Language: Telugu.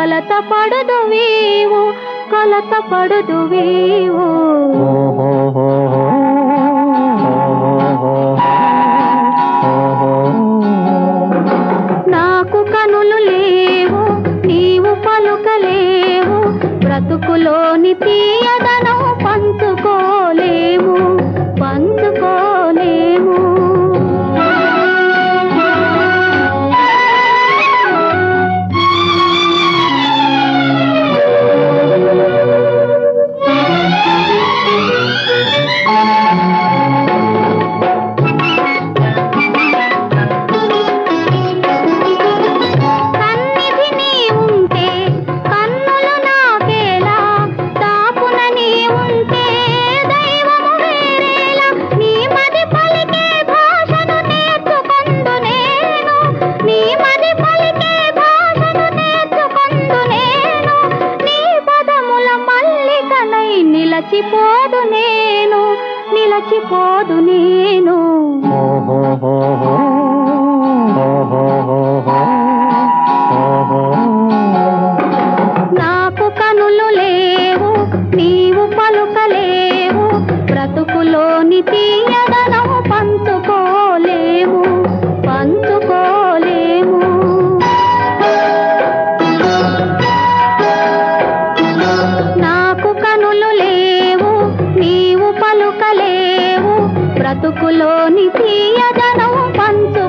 కలత పడుదువేవు కలత పడుదువేవు. నాకు కనులు లేవు నీవు పలుకలేవు బ్రతుకులోని తీయదనం పంచుకోలేవు. నిలచిపోదు నేను నిలచిపోదు నేను. నాకు కనులు లేవు నీవు పలుకలేవు బ్రతుకులోని తీయదనం పంచుకోలేవు. పంచు బ్రతుకులోని తీయదనం పంచు